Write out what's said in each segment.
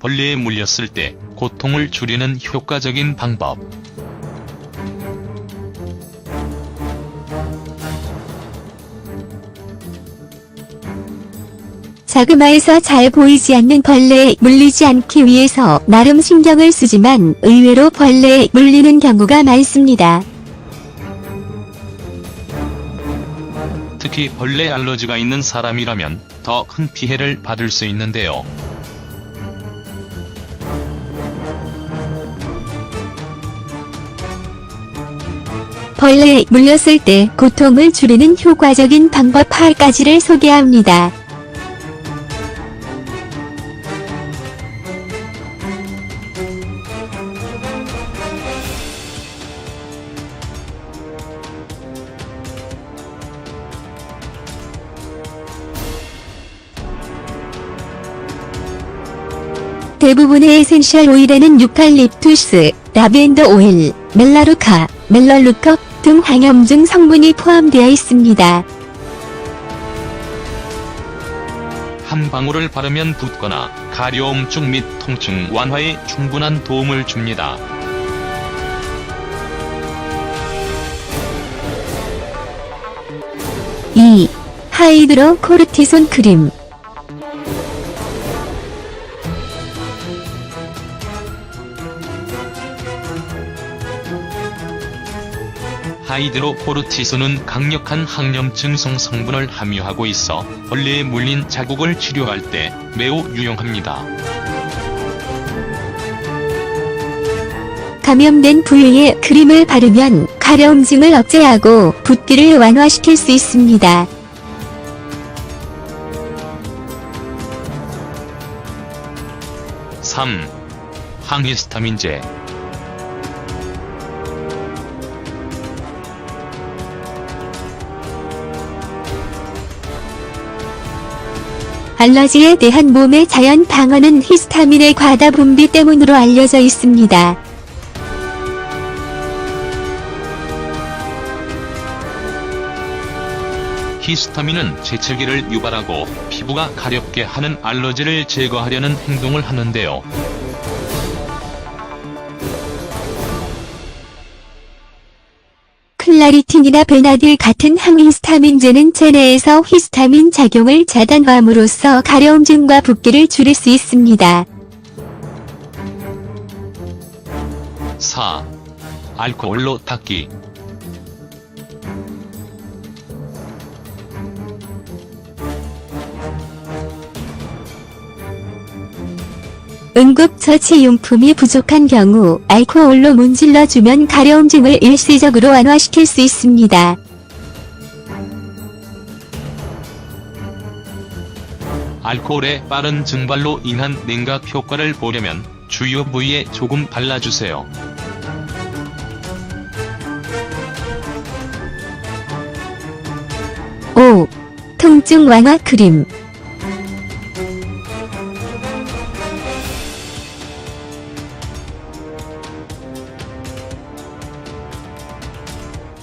벌레에 물렸을 때 고통을 줄이는 효과적인 방법. 자그마해서 잘 보이지 않는 벌레에 물리지 않기 위해서 나름 신경을 쓰지만 의외로 벌레에 물리는 경우가 많습니다. 특히 벌레 알러지가 있는 사람이라면 더 큰 피해를 받을 수 있는데요. 벌레에 물렸을 때 고통을 줄이는 효과적인 방법 8가지를 소개합니다. 대부분의 에센셜 오일에는 유칼립투스, 라벤더 오일, 멜라루카, 멜럴루컵 등 항염증 성분이 포함되어 있습니다. 한 방울을 바르면 붓거나 가려움증 및 통증 완화에 충분한 도움을 줍니다. 이 하이드로 코르티손 크림 하이드로코르티손은 강력한 항염증 성 성분을 함유하고 있어 벌레에 물린 자국을 치료할 때 매우 유용합니다. 감염된 부위에 크림을 바르면 가려움증을 억제하고 붓기를 완화시킬 수 있습니다. 삼 항히스타민제 알러지에 대한 몸의 자연 방어는 히스타민의 과다 분비 때문으로 알려져 있습니다. 히스타민은 재채기를 유발하고 피부가 가렵게 하는 알러지를 제거하려는 행동을 하는데요. 클라리틴이나 베나딜 같은 항히스타민제는 체내에서 히스타민 작용을 차단함으로써 가려움증과 붓기를 줄일 수 있습니다. 4. 알코올로 닦기 응급처치용품이 부족한 경우 알코올로 문질러주면 가려움증을 일시적으로 완화시킬 수 있습니다. 알코올의 빠른 증발로 인한 냉각 효과를 보려면 주요 부위에 조금 발라주세요. 오 통증 완화 크림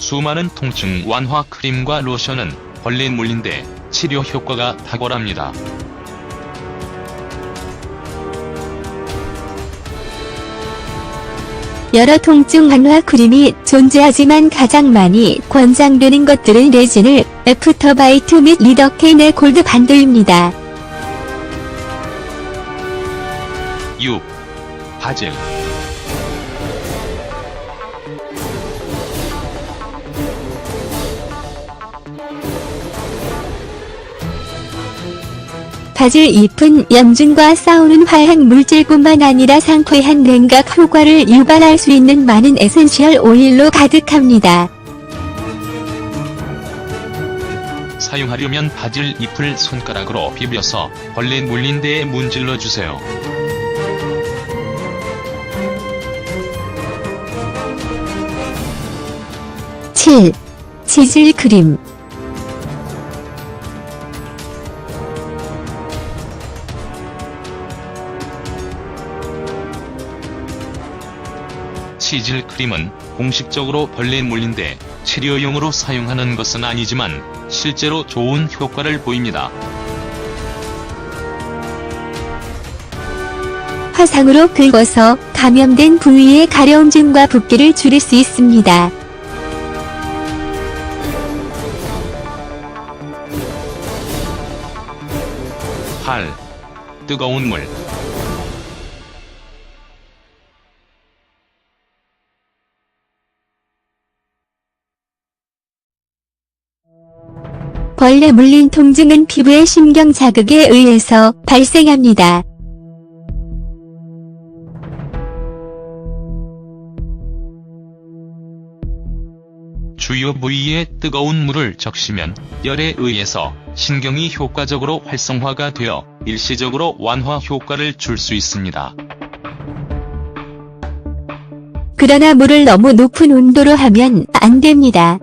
수많은 통증 완화 크림과 로션은 벌레 물린데 치료 효과가 탁월합니다. 여러 통증 완화 크림이 존재하지만 가장 많이 권장되는 것들은 레진을 애프터바이트 및 리더케인의 골드 반도입니다. 6. 바질 바질 잎은 염증과 싸우는 화학 물질뿐만 아니라 상쾌한 냉각 효과를 유발할 수 있는 많은 에센셜 오일로 가득합니다. 사용하려면 바질 잎을 손가락으로 비벼서 벌레 물린 데에 문질러 주세요. 칠 치질 크림 치질 크림은 공식적으로 벌레 물린데 치료용으로 사용하는 것은 아니지만 실제로 좋은 효과를 보입니다. 화상으로 긁어서 감염된 부위의 가려움증과 붓기를 줄일 수 있습니다. 팔. 뜨거운 물. 벌레 물린 통증은 피부의 신경 자극에 의해서 발생합니다. 주요 부위에 뜨거운 물을 적시면 열에 의해서 신경이 효과적으로 활성화가 되어 일시적으로 완화 효과를 줄 수 있습니다. 그러나 물을 너무 높은 온도로 하면 안 됩니다.